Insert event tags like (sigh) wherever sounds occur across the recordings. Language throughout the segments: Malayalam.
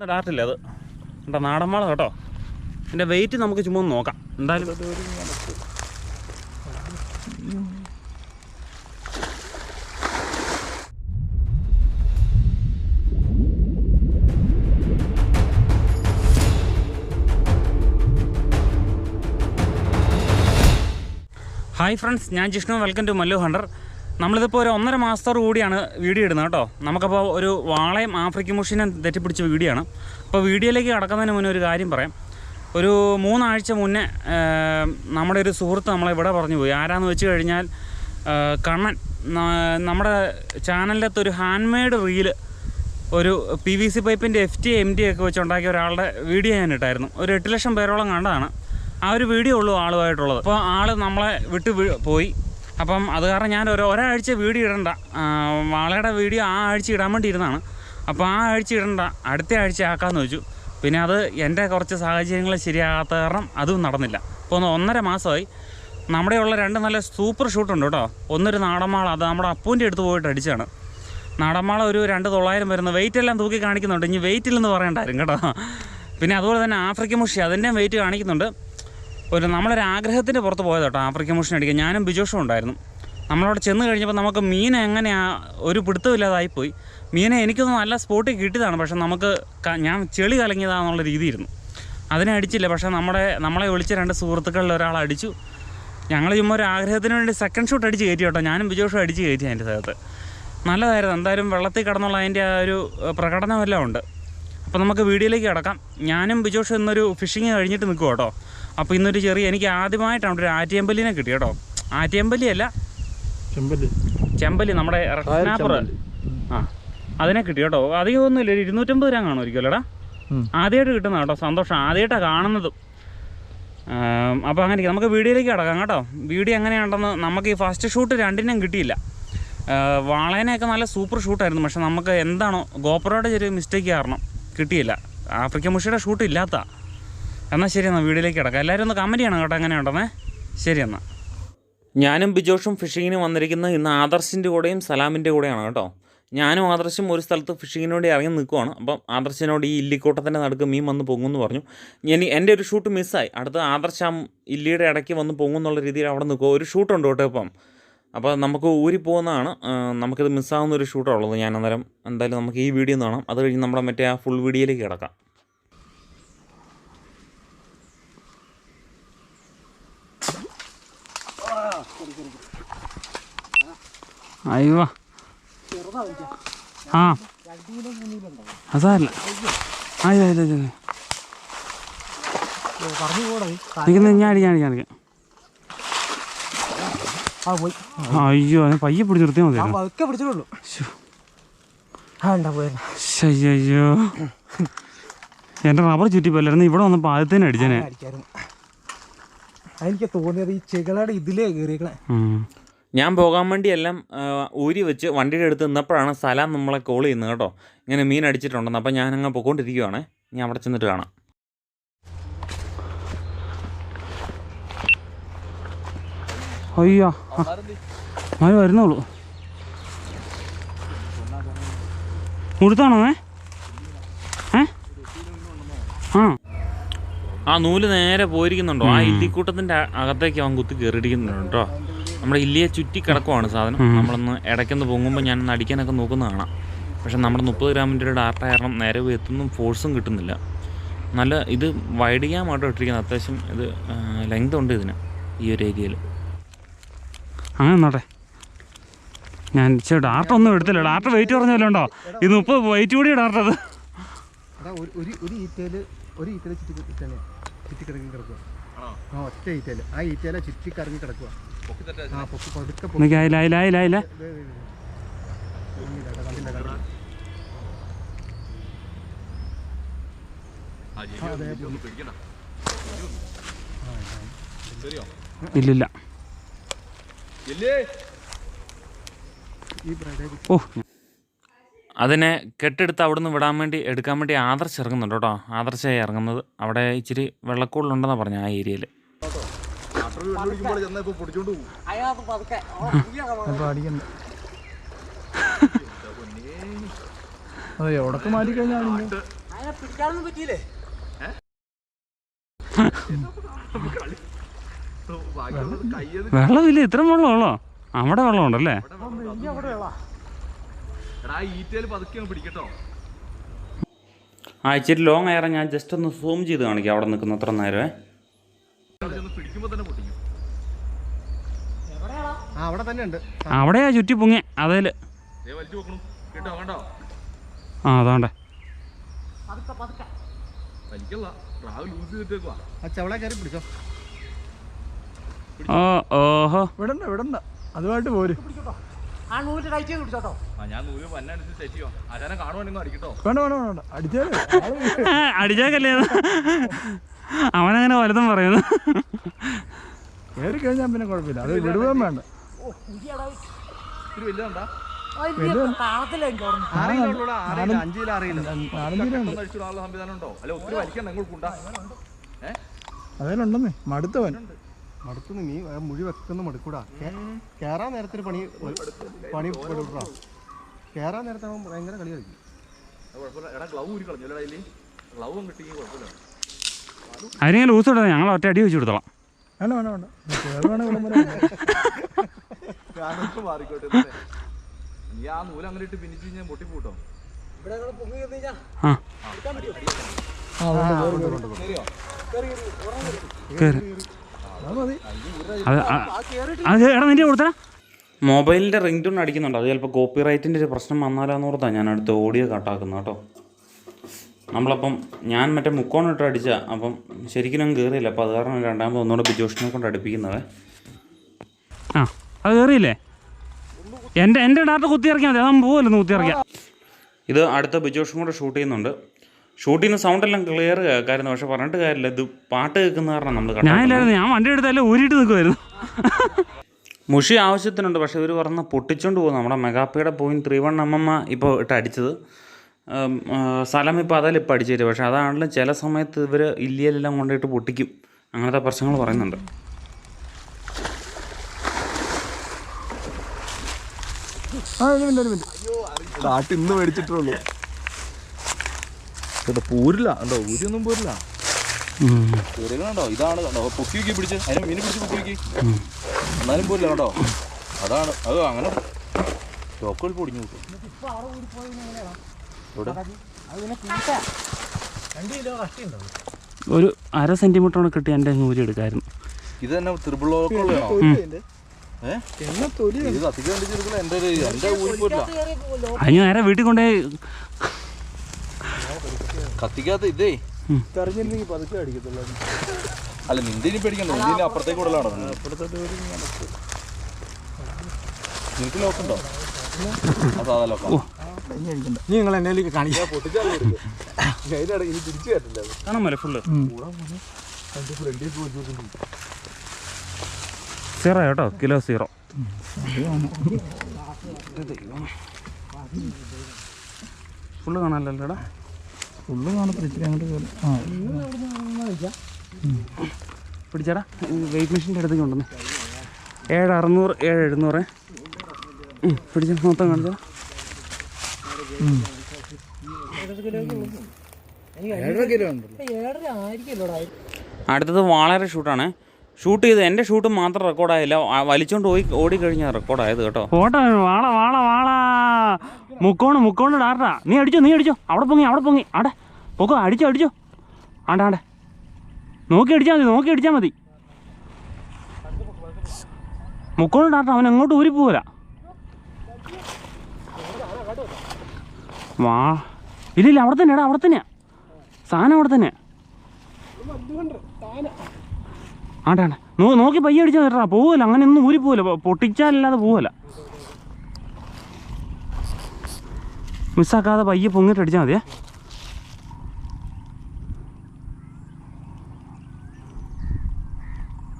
ഡാർട്ടില്ല അത്. എന്താ നാടൻ വാള കേട്ടോ. എന്റെ വെയിറ്റ് നമുക്ക് ചുമ്മാ ഒന്ന് നോക്കാം. എന്തായാലും ഹായ് ഫ്രണ്ട്സ് ഞാൻ Jishnu. Welcome to Mallu hunter. നമ്മളിതിപ്പോൾ ഒരു ഒന്നര മാസത്തോടു കൂടിയാണ് വീഡിയോ ഇടുന്നത് കേട്ടോ. നമുക്കപ്പോൾ ഒരു വാളയും ആഫ്രിക്കൻ മുഷീനും തെറ്റിപ്പിടിച്ച വീഡിയോ ആണ്. അപ്പോൾ വീഡിയോയിലേക്ക് കടക്കുന്നതിന് മുന്നേ ഒരു കാര്യം പറയാം. ഒരു മൂന്നാഴ്ച മുന്നേ നമ്മുടെ ഒരു സുഹൃത്ത് നമ്മളെ ഇവിടെ പറഞ്ഞു പോയി. ആരാന്ന് വെച്ച് കഴിഞ്ഞാൽ കണ്ണൻ. നമ്മുടെ ചാനലിനകത്ത് ഒരു ഹാൻഡ് മെയ്ഡ് റീൽ ഒരു പി വി സി പൈപ്പിന്റെ എഫ് ടി എം ടി ഒക്കെ വെച്ച് ഉണ്ടാക്കിയ ഒരാളുടെ വീഡിയോ ഞാൻ ഇട്ടായിരുന്നു. ഒരു എട്ട് ലക്ഷം പേരോളം കണ്ടതാണ്. ആ ഒരു വീഡിയോ ഉള്ളൂ ആളുമായിട്ടുള്ളത്. അപ്പോൾ ആൾ നമ്മളെ വിട്ട് പോയി. അപ്പം അത് കാരണം ഞാൻ ഒരു ഒരാഴ്ച വീഡിയോ ഇടണ്ട. വാളയുടെ വീഡിയോ ആ ആഴ്ച ഇടാൻ വേണ്ടി ഇരുന്നതാണ്. അപ്പോൾ ആ ആഴ്ച ഇടണ്ട. അടുത്ത ആഴ്ച ആക്കാമെന്ന് വെച്ചു. പിന്നെ അത് എന്റെ കുറച്ച് സാഹചര്യങ്ങൾ ശരിയാകാത്ത കാരണം അതും നടന്നില്ല. ഇപ്പോൾ ഒന്ന് ഒന്നര മാസമായി. നമ്മുടെ ഉള്ള രണ്ട് നല്ല സൂപ്പർ ഷൂട്ടുണ്ട് കേട്ടോ. ഒന്നൊരു നാടന്മാൾ അത് നമ്മുടെ അപ്പൂന്റെ അടുത്ത് പോയിട്ട് അടിച്ചാണ്. നാടന്മാള ഒരു രണ്ട് തൊള്ളായിരം വരുന്ന വെയിറ്റ് എല്ലാം തൂക്കി കാണിക്കുന്നുണ്ട്. ഇനി വെയിറ്റ് ഇല്ലെന്ന് പറയണ്ടായിരുന്നു കേട്ടോ. പിന്നെ അതുപോലെ തന്നെ ആഫ്രിക്കൻ മുഷി അതിന്റെയും വെയിറ്റ് കാണിക്കുന്നുണ്ട്. ഒരു നമ്മളൊരു ആഗ്രഹത്തിന്റെ പുറത്ത് പോയത് കേട്ടോ ആഫ്രിക്കൻ മോഷൻ അടിക്കാൻ. ഞാനും ബിജോഷും ഉണ്ടായിരുന്നു. നമ്മളവിടെ ചെന്ന് കഴിഞ്ഞപ്പോൾ നമുക്ക് മീൻ എങ്ങനെയാ ഒരു പിടുത്തമില്ലാതായിപ്പോയി മീനെ എനിക്കൊന്നും നല്ല സ്പോട്ടിൽ കിട്ടിയതാണ് പക്ഷേ നമുക്ക് ഞാൻ ചെളി കലങ്ങിയതാണെന്നുള്ള രീതിയിരുന്നു. അതിനെ അടിച്ചില്ല പക്ഷേ നമ്മുടെ നമ്മളെ വിളിച്ച രണ്ട് സുഹൃത്തുക്കളിൽ ഒരാൾ അടിച്ചു. ഞങ്ങൾ ചുമ്മാ ഒരു ആഗ്രഹത്തിന് വേണ്ടി സെക്കൻഡ് ഷൂട്ട് അടിച്ച് കയറ്റി കേട്ടോ. ഞാനും ബിജോഷും അടിച്ച് കയറ്റി അതിന്റെ സ്ഥലത്ത് നല്ലതായിരുന്നു. എന്തായാലും വെള്ളത്തിൽ കിടന്നുള്ള അതിന്റെ ആ ഒരു പ്രകടനമെല്ലാം ഉണ്ട്. അപ്പോൾ നമുക്ക് വീഡിയോയിലേക്ക് കിടക്കാം. ഞാനും ബിജോഷും എന്നൊരു ഫിഷിങ് കഴിഞ്ഞിട്ട് നിൽക്കും കേട്ടോ അപ്പോൾ ഇന്നൊരു ചെറിയ എനിക്ക് ആദ്യമായിട്ടാണ് ഒരു ആറ്റിയമ്പലിനെ കിട്ടി കേട്ടോ. ആറ്റിയമ്പലി അല്ല. ചെമ്പൽ നമ്മുടെ ആ അതിനെ കിട്ടി കേട്ടോ. അധികം ഒന്നുമില്ല ഒരു ഇരുന്നൂറ്റമ്പത് രൂപ കാണുമായിരിക്കും അല്ലേടാ. ഉം. ആദ്യമായിട്ട് കിട്ടുന്ന കേട്ടോ സന്തോഷം. ആദ്യമായിട്ടാണ് കാണുന്നതും. അപ്പോൾ അങ്ങനെ നമുക്ക് വീഡിയോയിലേക്ക് കിടക്കാം കേട്ടോ. വീഡിയോ എങ്ങനെയുണ്ടെന്ന് നമുക്ക് ഈ ഫസ്റ്റ് ഷൂട്ട് രണ്ടിനും കിട്ടിയില്ല. വാളേനെയൊക്കെ നല്ല സൂപ്പർ ഷൂട്ടായിരുന്നു പക്ഷെ നമുക്ക് എന്താണോ ഗോപ്രോയുടെ ചെറിയ മിസ്റ്റേക്ക് കാരണം കിട്ടിയില്ല. ആഫ്രിക്കൻ മുഷിയുടെ ഷൂട്ട് ഇല്ലാത്ത എന്നാൽ ശരി എന്നാൽ വീഡിയോയിലേക്ക് കിടക്കാം. എല്ലാവരും ഒന്ന് കമന്റ് ചെയ്യണം കേട്ടോ എങ്ങനെയുണ്ടെന്നേ ശരി എന്നാൽ ഞാനും ബിജോഷും ഫിഷിങ്ങിന് വന്നിരിക്കുന്നത് ഇന്ന് ആദർശിന്റെ കൂടെയും സലാമിന്റെ കൂടെയാണ് കേട്ടോ. ഞാനും ആദർശും ഒരു സ്ഥലത്ത് ഫിഷിങ്ങിന് വേണ്ടി ഇറങ്ങി നിൽക്കുവാണ്. അപ്പം ആദർശിനോട് ഈ ഇല്ലിക്കോട്ടത്തിന്റെ നടുക്ക് മീൻ വന്ന് പൊങ്ങുമെന്ന് പറഞ്ഞു. ഇനി എന്റെ ഒരു ഷൂട്ട് മിസ്സായി. അടുത്ത ആദർശ് ആ ഇല്ലിയുടെ ഇടയ്ക്ക് വന്ന് പൊങ്ങുന്നുള്ള രീതിയിൽ അവിടെ നിൽക്കുക ഒരു ഷൂട്ടുണ്ട് കേട്ടോ ഇപ്പം. അപ്പോൾ നമുക്ക് ഊരി പോകുന്നതാണ്. നമുക്കിത് മിസ്സാവുന്ന ഒരു ഷൂട്ടാണുള്ളത് ഞാൻ അന്നേരം എന്തായാലും നമുക്ക് ഈ വീഡിയോ കാണാം. അത് കഴിഞ്ഞ് നമ്മുടെ മറ്റേ ആ ഫുൾ വീഡിയോയിലേക്ക് കിടക്കാം. അയ്യോ. ആ. അയ്യോ അയ്യോ പറഞ്ഞു പോടാ നിൽക്കുന്നത് ഞാൻ അടിക്കാം ആ അയ്യോ അതിനെ പയ്യെ പിടിച്ച് നിർത്തിയാൽ മതി. ആ ആ അയ്യോ എന്റെ റബ്ബർ ചുറ്റിപ്പോല്ലായിരുന്നു ഇവിടെ വന്നപ്പോൾ ആദ്യത്തേനെ അടിച്ചേനെ. അതെനിക്ക് തോന്നിയത് ഈ ചെകളയുടെ ഇതിലേ കയറിയേക്കണേ. ഞാൻ പോകാൻ വേണ്ടി എല്ലാം ഊരി വെച്ച് വണ്ടിയുടെ അടുത്ത് നിന്നപ്പോഴാണ് സലാം നമ്മളെ കോൾ ചെയ്യുന്നത് കേട്ടോ. ഇങ്ങനെ മീൻ അടിച്ചിട്ടുണ്ടെന്ന്. അപ്പം ഞാൻ അങ്ങ് പോയിക്കൊണ്ടിരിക്കുവാണ് ഞാൻ അവിടെ ചെന്നിട്ട് കാണാം. അയ്യോ മഴ വരുന്നുള്ളൂ. മുഴുത്താണോ ഏ? ആ. ആ നൂൽ നേരെ പോയിരിക്കുന്നുണ്ടോ? ആ ഇല്ലിക്കൂട്ടത്തിന്റെ അകത്തേക്ക് അവൻ കുത്തി കയറിയിരിക്കുന്നുണ്ട് കേട്ടോ. നമ്മുടെ ഇല്ലിയെ ചുറ്റി കിടക്കുവാണ് സാധനം. നമ്മളൊന്ന് ഇടയ്ക്കൊന്ന് പൊങ്ങുമ്പോൾ ഞാൻ ഒന്ന് അടിക്കാനൊക്കെ നോക്കുന്ന കാണാം. പക്ഷെ നമ്മുടെ മുപ്പത് ഗ്രാമിന്റെ ഡാർട്ട കാരണം നേരെ എത്തുന്നും ഫോഴ്സും കിട്ടുന്നില്ല. നല്ല ഇത് വൈഡ് ക്യാമാട്ടോ ഇട്ടിരിക്കുന്നത്. അത്യാവശ്യം ഇത് ലെങ്ത് ഉണ്ട് ഇതിന് ഈ ഒരു ഏരിയയിൽ. അങ്ങനെ നോട്ടെ ഞാൻ ചേ ഡാർട്ട ഒന്നും എടുത്തില്ല. ഡാർട്ട വെയിറ്റ് പറഞ്ഞല്ലോ ഉണ്ടോ? ഇത് മുപ്പത് വെയിറ്റ് കൂടി ഡാർട്ടത് ഒരു ഒരു ഒരു ഈറ്റയിൽ ഒരു ഈറ്റയിൽ ചുറ്റി തന്നെ ചുറ്റി കിടങ്ങി കിടക്കുക ആ ഒറ്റ ഈറ്റയിൽ. ആ ഈറ്റയില ചുറ്റിക്കിറങ്ങി കറങ്ങി കിടക്കുക ആ പൊക്കി പതുക്കെ ഇല്ലില്ല. ഓ അതിനെ കെട്ടെടുത്ത് അവിടെ നിന്ന് വിടാൻ വേണ്ടി എടുക്കാൻ വേണ്ടി ആദർശ് ഇറങ്ങുന്നുണ്ട് കേട്ടോ. ആദർശായി ഇറങ്ങുന്നത് അവിടെ ഇച്ചിരി വെള്ളക്കൂടുണ്ടെന്നാണ് പറഞ്ഞു ആ ഏരിയയിൽ. എവിടൊക്കെ മാറ്റി കഴിഞ്ഞാൽ പറ്റിയില്ലേ വെള്ളമില്ല ഇത്ര വെള്ളമുള്ളോ അവിടെ വെള്ളമുണ്ടല്ലേ? എടാ ഈറ്റയിൽ പിടിക്കട്ടോ ആ ഇച്ചിരി ലോങ് ആയാലും ഞാൻ ജസ്റ്റ് ഒന്ന് സൂം ചെയ്ത് കാണിക്കാം അവിടെ നിൽക്കുന്ന അത്ര നേരമേ. തന്നെ പൊട്ടിക്കും. അവിടെ തന്നെ ഉണ്ട്. അവിടെയാ ചുറ്റി പൊങ്ങി അതേൽ. ദേ വലിച്ചു നോക്കണം കേട്ടോ കണ്ടോ? ആ അതാണ്ടേ ഓഹോ. വിടണ്ട വിടണ്ട. അതുമായിട്ട് പോര്. ആ നൂൽ ടൈറ്റ് ചെയ്ത് പിടിച്ചോട്ടോ ആ ഞാൻ നൂൽ പന്നനുസരിച്ച് സെറ്റ് ചെയ്യോ. ആചാരം കാണുവാണെങ്കിൽ അടിക്കട്ടോ. വേണ്ട വേണ്ട വേണ്ട. (laughs) അടിച്ചേക്കല്ലേ അവനങ്ങനെ വലുതും പറയുന്നു. കയറി കഴിഞ്ഞാൽ പിന്നെ കുഴപ്പമില്ല. അത് വിടുകയും വേണ്ട. അതിലുണ്ടെന്നേ. മടുത്തവൻ. മടുത്തു നീ മുഴി വെക്കുന്ന മടുക്കൂടാ. കേറാൻ നേരത്തെ ഒരു പണി പണി പെടുട്ടാ കേറാൻ നേരത്തെ അവൻ ഭയങ്കര കളി കളിക്കും. കുഴപ്പമില്ല. എടാ ഗ്ലൗ ഊരി കളഞ്ഞു. അല്ലേ അതിൽ ഗ്ലൗ കിട്ടിയെങ്കിൽ അതിനെ ലൂസ് ഇടാ ഞങ്ങൾ ഒറ്റ അടി വെച്ച് കൊടുത്തോളാം. വേണ്ട വേണ്ട വേണ്ട. മാറിക്കോട്ടെ ഇതല്ലേ. നീ ആ നൂൽ അങ്ങനെ ഇട്ട് പിന്നിച്ച് കഴിഞ്ഞാൽ പൊട്ടിപ്പോട്ടോ ആ. അത് എടാ നിന്റെ കൊടുത്തടാ മൊബൈലിന്റെ റിംഗ് ടൂൺ അടിക്കുന്നുണ്ട്. അത് ചിലപ്പോൾ കോപ്പി റൈറ്റിന്റെ ഒരു പ്രശ്നം വന്നാലോന്ന് ഓർത്താണ് ഞാൻ അടുത്ത് ഓഡിയോ കട്ടാക്കുന്നത് കേട്ടോ. നമ്മളപ്പം ഞാൻ മറ്റേ മുക്കോണിട്ട് അടിച്ച അപ്പം ശരിക്കും കയറിയില്ല അപ്പോൾ അത് കാരണം രണ്ടാമത് ഒന്നുകൂടെ ബിജോഷിനെ കൊണ്ട് അടുപ്പിക്കുന്നത്. ആ അത് കയറിയില്ലേ എന്റെ എന്റെ ഡാറ്റ കുത്തിയിറക്കിയാൽ മതി. അതാകുമ്പോൾ പോവല്ലോ കുത്തി ഇറക്കിയാൽ ഇത് അടുത്ത ബിജോഷും കൂടെ ഷൂട്ട് ചെയ്യുന്നുണ്ട്. ഷൂട്ട് ചെയ്യുന്ന സൗണ്ട് എല്ലാം ക്ലിയർ കേൾക്കായിരുന്നു പക്ഷെ പറഞ്ഞിട്ട് കാര്യമില്ല. ഇത് പാട്ട് കേൾക്കുന്ന കാരണം നമ്മൾ ഞാനില്ലായിരുന്നു ഞാൻ വണ്ടി എടുത്താലേ ഊരിയിട്ട് നിൽക്കുമായിരുന്നു മുഷി ആവശ്യത്തിനുണ്ട്. പക്ഷെ ഇവർ പറഞ്ഞ പൊട്ടിച്ചോണ്ട് പോകുന്നു. നമ്മുടെ മെഗാപ്പയുടെ പോയിന്റ് ത്രീ വൺ അമ്മമ്മ ഇപ്പോൾ ഇട്ട് അടിച്ചത്. സ്ഥലം ഇപ്പോൾ അതല്ല ഇപ്പോൾ അടിച്ചു തരും പക്ഷെ അതാണെങ്കിലും ചില സമയത്ത് ഇവർ ഇല്ലിയെല്ലാം കൊണ്ടിട്ട് പൊട്ടിക്കും. അങ്ങനത്തെ പ്രശ്നങ്ങൾ പറയുന്നുണ്ട്. ആ ഒരു മിനിറ്റ് ഒരു മിനിറ്റ്. കാട്ട് ഇന്ന് മേടിച്ചിട്ടുള്ളൂ. കേട്ടോ പൂരില്ല. കണ്ടോ ഊരിയൊന്നും പോരില്ല. കണ്ടോ ഇതാണ് കണ്ടോ പൊക്കി വെക്കി പിടിച്ച്. അതിനെ മീനെ പിടിച്ച് പൊക്കി വെക്കി എന്നാലും പോരില്ല കേട്ടോ അതാണ് അത് അങ്ങനെ ചോക്കോൽ പൊടിഞ്ഞു ഒരു അര സെന്റിമീറ്ററാണ് കിട്ടി എന്റെ ഊരി എടുക്കായിരുന്നു. ഇത് തന്നെ പോരില്ല അതിന് നേരെ വീട്ടിൽ കൊണ്ടുപോയി കത്തിക്കാത്ത ഇതേ. തെറിഞ്ഞില്ലെങ്കിൽ പതുക്കെ അടിക്കത്തുള്ളൂ. അല്ല നിന്റെ ഇനി പേടിക്കണ്ട നിന്റെ ഇനി അപ്പുറത്തേക്ക് വിടലാണോ നിനക്ക് ലോക്കുണ്ടോ? ആ. സാധാ ലോക്കാ നീ നിങ്ങൾ എന്നേലേക്ക് കാണിക്കാം. തിരിച്ചു കയറ്റില്ല കാണാൻ പോലെ ഫുള്ള് സീറോ കേട്ടോ കിലോ സീറോ ഫുള്ള് കാണാനല്ലോടാ ഫുള്ള് കാണത്തില്ല ഇച്ചിരി അങ്ങോട്ട് കയറി ആ. പിടിച്ചാടാ. വെയിറ്റ് മെഷീന്റെ അടുത്തേക്ക് കൊണ്ടുവന്ന്. ഏഴ് അറുന്നൂറ് ഏഴ് എഴുന്നൂറ്. പിടിച്ച മൊത്തം കാണിച്ചാ. അടുത്തത് വളരെ ഷൂട്ടാണ്. ഷൂട്ട് ചെയ്ത് എന്റെ ഷൂട്ട് മാത്രം റെക്കോർഡായില്ല വലിച്ചോണ്ട് പോയി ഓടിക്കഴിഞ്ഞാൽ റെക്കോർഡായത് കേട്ടോ. ഫോട്ടോ വാള വാള വാള. മുക്കോണ് മുക്കോണ് ഡാർട്ടാ നീ അടിച്ചോ നീ അടിച്ചോ. അവിടെ പൊങ്ങി അവിടെ പൊങ്ങി. ആടെ. പൊക്കോ അടിച്ചോ അടിച്ചോ. ആണ്ട ആണ്ട നോക്കി അടിച്ചാൽ മതി നോക്കി അടിച്ചാൽ മതി. മുക്കോണ് ഡാറ അവൻ എങ്ങോട്ട് ഊരി പോവില്ല വാ. ഇല്ല അവിടെ തന്നെയാടാ അവിടെ തന്നെയാ. സാധനം അവിടെ തന്നെ ആണ്ടാണ് നോക്കി പയ്യ അടിച്ചാൽ പോവില്ല അങ്ങനെ ഒന്നും ഊരി പോവില്ല പൊട്ടിച്ചാലല്ലാതെ പോവില്ല മിസ്സാക്കാതെ പയ്യെ പൊങ്ങിട്ട് അടിച്ചാൽ മതിയേ.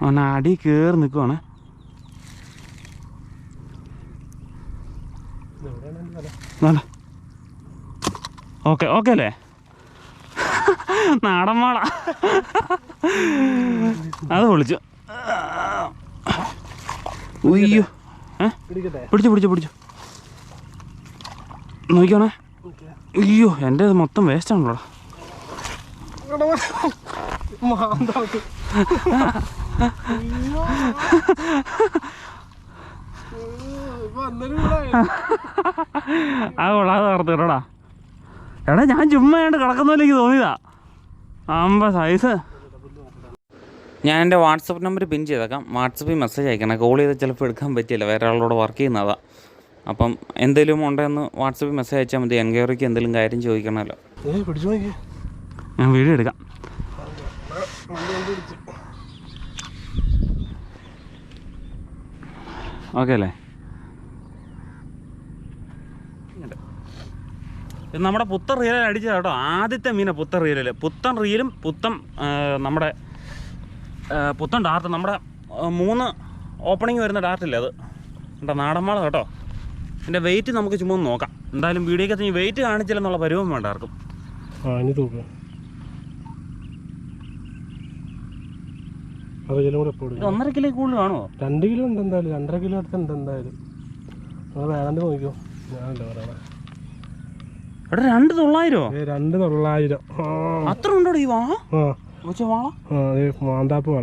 അവൻ അടി കയറി നിൽക്കുവാണ് ഓക്കെ ഓക്കെ അല്ലേ? നാടൻ വാള അത് വിളിച്ചു ഉയ്യോ. പിടിച്ചു പിടിച്ചു പിടിച്ചു. നോക്കിയോണേ അയ്യോ എന്റെ മൊത്തം വേസ്റ്റ് ആണല്ലോ. ആ കൊള്ളാതെ നടത്തിടാ എടാ ഞാൻ ചുമ്മാ ആയിട്ട് കിടക്കുന്ന പോലെ എനിക്ക് തോന്നിയതാ. ആമ്പ സൈസ് ഞാൻ എന്റെ വാട്സപ്പ് നമ്പർ പിൻ ചെയ്തേക്കാം. വാട്സപ്പിൽ മെസ്സേജ് അയക്കണം. കോൾ ചെയ്താൽ ചിലപ്പോൾ എടുക്കാൻ പറ്റില്ല. വേറെ ആളോട് വർക്ക് ചെയ്യുന്നതാ. അപ്പം എന്തെങ്കിലും ഉണ്ടെന്ന് വാട്സപ്പിൽ മെസ്സേജ് അയച്ചാൽ മതി. എൻക്വയറിക്ക് എന്തെങ്കിലും കാര്യം ചോദിക്കണമല്ലോ. ഞാൻ വീഡിയോ എടുക്കാം. ഓക്കെ അല്ലേ? ഇത് നമ്മുടെ പുത്തൻ റീലിൽ അടിച്ചത് കേട്ടോ. ആദ്യത്തെ മീനാണ് പുത്തൻ റീലിൽ പുത്തൻ റീലും പുത്തൻ നമ്മുടെ പുത്തൻ ഡാർട്ട് നമ്മുടെ മൂന്ന് ഓപ്പണിങ് വരുന്ന ഡാർട്ടില്ലേ അത്? കേട്ടോ നാടൻമാള കേട്ടോ. ഇതിന്റെ വെയിറ്റ് നമുക്ക് ചുമ്മാ ഒന്ന് നോക്കാം. എന്തായാലും വീഡിയോക്കകത്ത് ഇനി വെയിറ്റ് കാണിച്ചില്ലെന്നുള്ള പരിവം വേണ്ട ആർക്കും. ഒന്നര കിലോ കൂടുതൽ കാണുമോ രണ്ട് കിലോ ഉണ്ട് എന്തായാലും. രണ്ടര കിലോ എന്തായാലും. നോക്കിക്കോ. ഞാനല്ല പറയണേ എടാ രണ്ട് തൊള്ളായിരോ? രണ്ട് തൊള്ളായിരം. അത്ര ഉണ്ടോ ഈ വാ? വാള?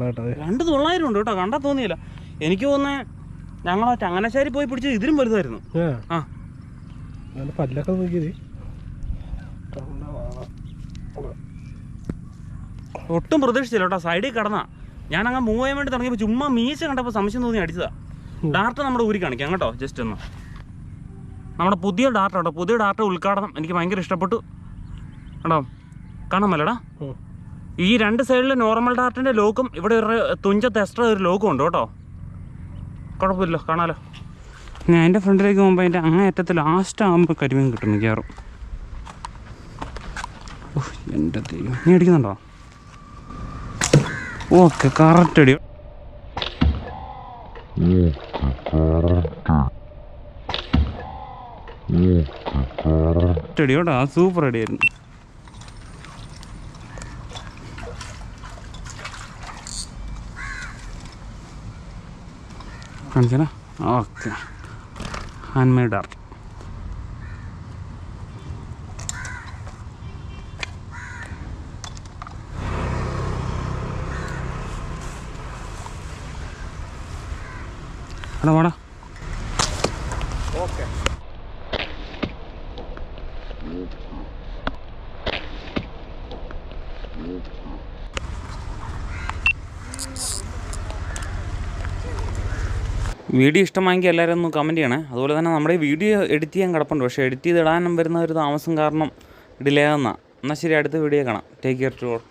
കേട്ടോ രണ്ട് തൊള്ളായിരം ഉണ്ട് കേട്ടോ കണ്ടാ തോന്നിയില്ല. എനിക്ക് തോന്നുന്നേ ഞങ്ങൾ ചങ്ങനാശ്ശേരി പോയി പിടിച്ചത് ഇതിലും വലുതായിരുന്നു. ആ. പല്ലൊക്കെ നോക്കിയത്. ഒട്ടും പ്രതീക്ഷിച്ചില്ല കേട്ടോ. സൈഡിൽ കിടന്നാ. ഞാൻ അങ്ങ് മൂവ് ചെയ്യാൻ വേണ്ടി തുടങ്ങിയപ്പോൾ ചുമ്മാ മീശ കണ്ടപ്പോൾ സംശയം തോന്നി അടിച്ചതാ. ഡാർട്ട് നമ്മുടെ ഊരി കാണിക്കാം കേട്ടോ ജസ്റ്റ് ഒന്ന്. നമ്മുടെ പുതിയ ഡാർട്ട് കേട്ടോ പുതിയ ഡാർട്ട് ഉദ്ഘാടനം എനിക്ക് ഭയങ്കര ഇഷ്ടപ്പെട്ടു. കേട്ടോ കാണാൻ മേലടാ. ഈ രണ്ട് സൈഡിലെ നോർമൽ ഡാർട്ടിന്റെ ലോക്കും ഇവിടെ ഒരു തുഞ്ചത്ത് എക്സ്ട്രാ ഒരു ലോക്കും ഉണ്ട് കേട്ടോ. കുഴപ്പമില്ല കാണാലോ. ഞാൻ എന്റെ ഫ്രണ്ടിലേക്ക് പോകുമ്പോൾ അതിന്റെ അങ്ങേയറ്റത്ത് ലാസ്റ്റ് ആകുമ്പോൾ കരിമീൻ കിട്ടും മിക്കവാറും. ഓഹ്, എന്റെ ദൈവം. നീ അടിക്കുന്നുണ്ടോ? ഓക്കെ കറക്റ്റ് അടി അടി കേട്ടോ സൂപ്പർ അടിയായിരുന്നു. കാണിച്ചാലോ ഓക്കെ. ഹാൻഡ് മെയ്ഡ് ആർട്ട് എടാ വാടാ വീഡിയോ ഇഷ്ടമായെങ്കിൽ എല്ലാവരും ഒന്ന് കമന്റ് ചെയ്യണേ. അതുപോലെ തന്നെ നമ്മുടെ വീഡിയോ എഡിറ്റ് ചെയ്യാൻ കിടപ്പുണ്ട്. പക്ഷേ എഡിറ്റ് ചെയ്ത് ഇടാനും വരുന്ന ഒരു താമസം കാരണം ഡിലേ ആകുന്ന എന്നാൽ ശരി അടുത്ത വീഡിയോ കാണാം. Take care to all